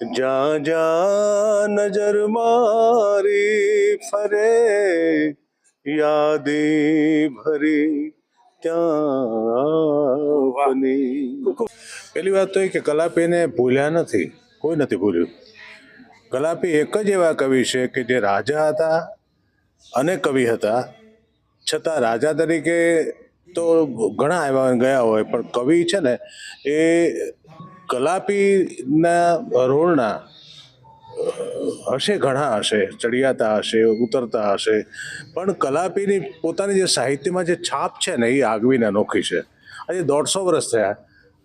જ્યાં જ્યાં નજર મારી ફરે યાદી ભરી ત્યાં પેલી વાત તો એ કે કલાપીને ભૂલ્યા નથી કોઈ નથી ભૂલ્યું. કલાપી એક જ એવા કવિ છે કે જે રાજા હતા અને કવિ હતા. છતાં રાજા તરીકે તો ઘણા આવ્યા ગયા હોય પણ કવિ છે ને એ કલાપીના રોળના હશે, ઘણા હશે, ચડિયાતા હશે, ઉતરતા હશે, પણ કલાપીની પોતાની જે સાહિત્યમાં જે છાપ છે ને, એ આગવીને અનોખી છે. આજે દોઢસો વર્ષ થયા,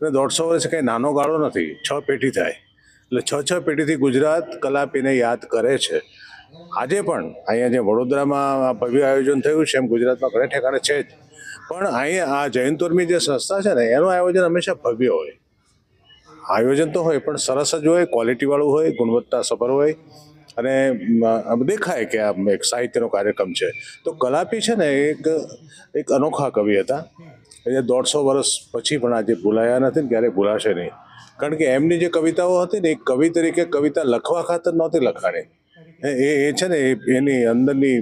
અને દોઢસો વર્ષ કંઈ નાનો ગાળો નથી, છ પેઢી થાય. એટલે છ છ પેઢીથી ગુજરાત કલાપીને યાદ કરે છે. આજે પણ અહીંયા જે વડોદરામાં આ ભવ્ય આયોજન થયું છે, એમ ગુજરાતમાં ઘણા ઠેકાણે છે જ. પણ અહીંયા આ જૈન જે સંસ્થા છે ને, એનું આયોજન હંમેશા ભવ્ય હોય. આયોજન તો હોય, પણ સરસ જ હોય ક્વોલિટીવાળું હોય ગુણવત્તા સભર હોય. અને દેખાય કે આ એક સાહિત્યનો કાર્યક્રમ છે. તો કલાપી છે ને, એક એક અનોખા કવિ હતા. એ દોઢસો વર્ષ પછી પણ આજે ભૂલાયા નથી ને, ક્યારેય ભૂલાશે નહીં. કારણ કે એમની જે કવિતાઓ હતી ને, એ કવિ તરીકે કવિતા લખવા ખાતર નહોતી લખાણી. એ એ છે ને, એની અંદરની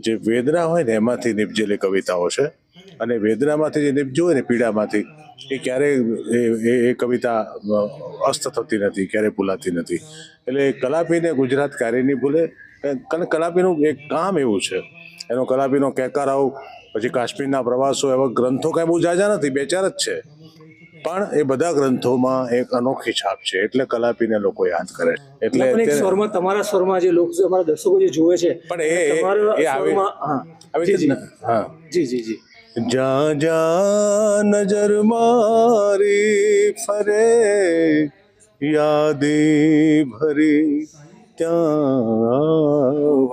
જે વેદના હોય ને, એમાંથી નિપજેલી કવિતાઓ છે. અને વેદનામાંથી જે નિપજો ને પીડામાંથી એ ક્યારેય એ કવિતા અસ્ત થતી નથી ક્યારેય ભૂલાતી નથી. એટલે કલાપીને ગુજરાત ક્યારેય નહીં ભૂલે? કારણ કલાપીનું એક કામ એવું છે. એનો કલાપીનો કેકારાવ પછી કાશ્મીરના પ્રવાસો એવા ગ્રંથો કાંઈ બહુ જાજા નથી બે ચાર જ છે. પણ એ બધા ગ્રંથોમાં એક અનોખી છાપ છે એટલે કલાપીને લોકો યાદ કરે એટલે સ્વરમાં તમારા સ્વરમાં જે લોકો અમારા દર્શકો જે જુએ છે પણ એ- આવી- હા. જી જી જી. જ્યાં જ્યાં નજર મારી ફરે યાદી ભરી ત્યાં